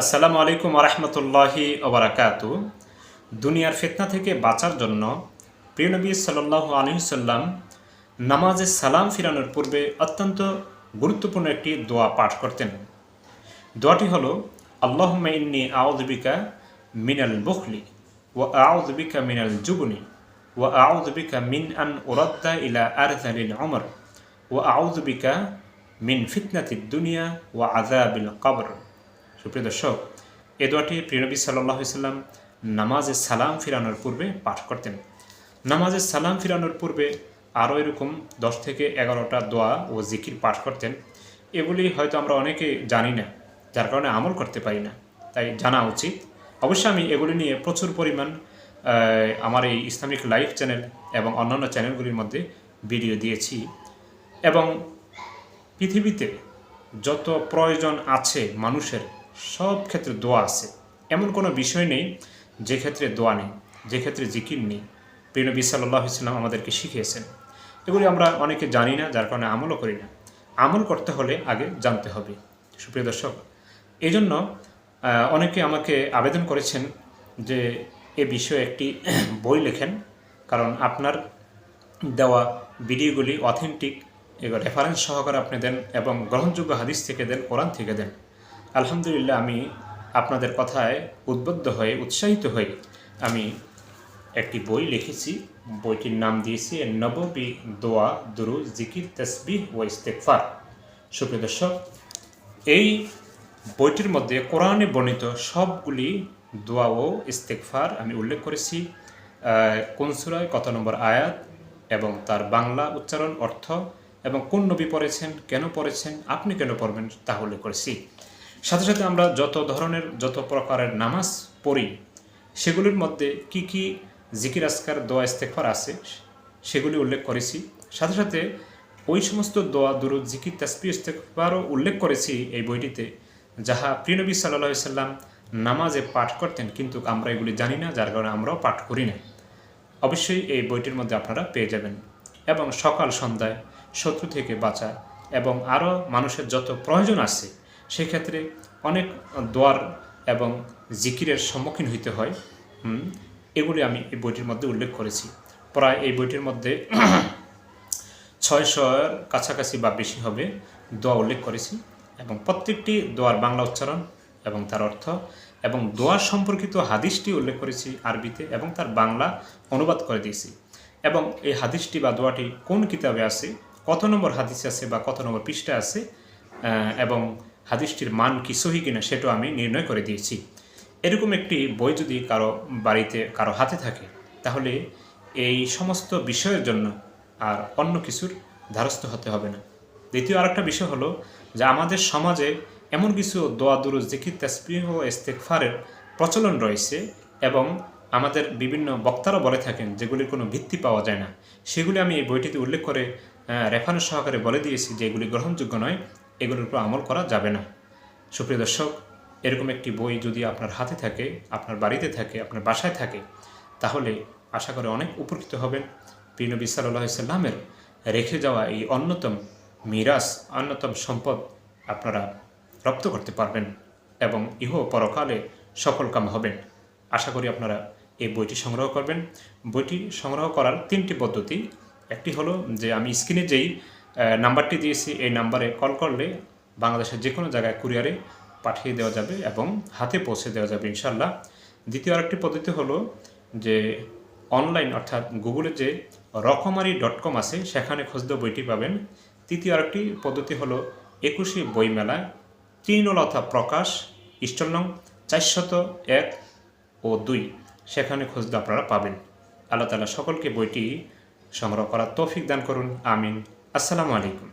আসসালামু আলাইকুম আরহামতুল্লাহি ওবরাকাতু। দুনিয়ার ফিতনা থেকে বাঁচার জন্য প্রিয়নবী সাল্লাহ আলহিসাল্লাম নামাজে সালাম ফিরানোর পূর্বে অত্যন্ত গুরুত্বপূর্ণ একটি দোয়া পাঠ করতেন। দোয়াটি হল আল্লাহ ইন্নি আউদ্বিকা মিনাল বুখলি ও আউদ্বিকা মিনাল জুবনি ও আউদ্বিকা মিন আন ওরদ্দা ইলা আরজালিল অমর ও আউদ্বিকা মিন ফিতনাতি দুনিয়া ও আজাবিল কবর। সুপ্রিয় দর্শক, এ দোয়াটি প্রিয়নবী সাল্লাহ সাল্লাম নামাজে সালাম ফিরানোর পূর্বে পাঠ করতেন। নামাজে সালাম ফিরানোর পূর্বে আরও এরকম দশ থেকে এগারোটা দোয়া ও জিকির পাঠ করতেন। এগুলি হয়তো আমরা অনেকে জানি না, যার কারণে আমল করতে পারি না, তাই জানা উচিত। অবশ্যই আমি এগুলি নিয়ে প্রচুর পরিমাণ আমার এই ইসলামিক লাইভ চ্যানেল এবং অন্যান্য চ্যানেলগুলির মধ্যে ভিডিও দিয়েছি এবং পৃথিবীতে যত প্রয়োজন আছে মানুষের সব ক্ষেত্রে দোয়া আছে। এমন কোনো বিষয় নেই যে ক্ষেত্রে দোয়া নেই, যে ক্ষেত্রে জিকির নেই। প্রিয়নবী সাল্লাহ ইসলাম আমাদেরকে শিখিয়েছেন। এগুলি আমরা অনেকে জানি না, যার কারণে আমলও করি না। আমল করতে হলে আগে জানতে হবে। সুপ্রিয় দর্শক এই জন্য অনেকে আমাকে আবেদন করেছেন যে এ বিষয়ে একটি বই লেখেন। কারণ আপনার দেওয়া ভিডিওগুলি অথেন্টিক এবার রেফারেন্স সহকারে আপনি দেন এবং গ্রহণযোগ্য হাদিস থেকে দেন, কোরআন থেকে দেন। আলহামদুলিল্লাহ, আমি আপনাদের কথায় উদ্বুদ্ধ হয়ে, উৎসাহিত হয়ে আমি একটি বই লিখেছি। বইটির নাম দিয়েছি, নববী দোয়া, দুরু, জিকির, তসবিহ ও ইস্তেকফার সুপ্রিয় দর্শক, এই বইটির মধ্যে কোরআনে বর্ণিত সবগুলি দোয়া ও ইস্তেকফার আমি উল্লেখ করেছি। কোন সুরায়, কত নম্বর আয়াত এবং তার বাংলা উচ্চারণ অর্থ এবং কোন নবী পড়েছেন, কেন পড়েছেন, আপনি কেন পড়বেন তা উল্লেখ করেছি। সাথে সাথে আমরা যত ধরনের, যত প্রকারের নামাজ পড়ি, সেগুলির মধ্যে কি কি জিকির আসকার দোয়া ইস্তেকফার আছে, সেগুলি উল্লেখ করেছি। সাথে সাথে ওই সমস্ত দোয়া, দুরুদ, জিকির তাসপি ইস্তেকফারও উল্লেখ করেছি এই বইটিতে, যাহা প্রিয়নবী সাল্লাহ সাল্লাম নামাজে পাঠ করতেন, কিন্তু আমরা এগুলি জানি না, যার কারণে আমরাও পাঠ করি না। অবশ্যই এই বইটির মধ্যে আপনারা পেয়ে যাবেন। এবং সকাল সন্ধ্যায় শত্রু থেকে বাঁচা এবং আরও মানুষের যত প্রয়োজন আছে সেক্ষেত্রে অনেক দোয়ার এবং জিকিরের সম্মুখীন হইতে হয়। এগুলি আমি এই বইটির মধ্যে উল্লেখ করেছি। প্রায় এই বইটির মধ্যে ছয়শোর কাছাকাছি বা বেশি হবে দোয়া উল্লেখ করেছি এবং প্রত্যেকটি দোয়ার বাংলা উচ্চারণ এবং তার অর্থ এবং দোয়া সম্পর্কিত হাদিসটি উল্লেখ করেছি আরবিতে এবং তার বাংলা অনুবাদ করে দিয়েছি। এবং এই হাদিসটি বা দোয়াটি কোন কিতাবে আছে, কত নম্বর হাদিস আছে বা কত নম্বর পৃষ্ঠা আছে এবং হাদিসটির মান কি সহি কিনা সেটাও আমি নির্ণয় করে দিয়েছি। এরকম একটি বই যদি কারও বাড়িতে, কারও হাতে থাকে, তাহলে এই সমস্ত বিষয়ের জন্য আর অন্য কিছুর ধারস্থ হতে হবে না। দ্বিতীয় আরেকটা বিষয় হলো যে আমাদের সমাজে এমন কিছু দোয়া দুরুজ জিকির, তাসবিহ ও ইস্তেকফারের প্রচলন রয়েছে এবং আমাদের বিভিন্ন বক্তারা বলে থাকেন যেগুলির কোনো ভিত্তি পাওয়া যায় না। সেগুলি আমি এই বইটিতে উল্লেখ করে রেফারেন্স সহকারে বলে দিয়েছি যে এগুলি গ্রহণযোগ্য নয়। এগুলির উপর আমল করা যাবে না। সুপ্রিয় দর্শক, এরকম একটি বই যদি আপনার হাতে থাকে, আপনার বাড়িতে থাকে, আপনার বাসায় থাকে, তাহলে আশা করে অনেক উপকৃত হবেন। প্রিয়নবী সাল্লাহ সাল্লামের রেখে যাওয়া এই অন্যতম মিরাস, অন্যতম সম্পদ আপনারা রপ্ত করতে পারবেন এবং ইহ পরকালে সফল কাম হবেন। আশা করি আপনারা এই বইটি সংগ্রহ করবেন। বইটি সংগ্রহ করার তিনটি পদ্ধতি, একটি হলো যে আমি স্ক্রিনে যেই নাম্বারটি দিয়েছি, এই নাম্বারে কল করলে বাংলাদেশের যে কোনো জায়গায় কুরিয়ারে পাঠিয়ে দেওয়া যাবে এবং হাতে পৌঁছে দেওয়া যাবে ইনশাল্লাহ দ্বিতীয় আরেকটি পদ্ধতি হলো যে অনলাইন অর্থাৎ গুগলে যে রকমারি ডট কম আছে, সেখানে খুঁজতে বইটি পাবেন। তৃতীয় আরেকটি পদ্ধতি হলো একুশে বইমেলায় তৃণলতা প্রকাশ, স্টল নং চারশত এক ও দুই, সেখানে খুঁজতে আপনারা পাবেন। আল্লাহ তালা সকলকে বইটি সংগ্রহ করার তৌফিক দান করুন, আমিন। আসসালামু আলাইকুম।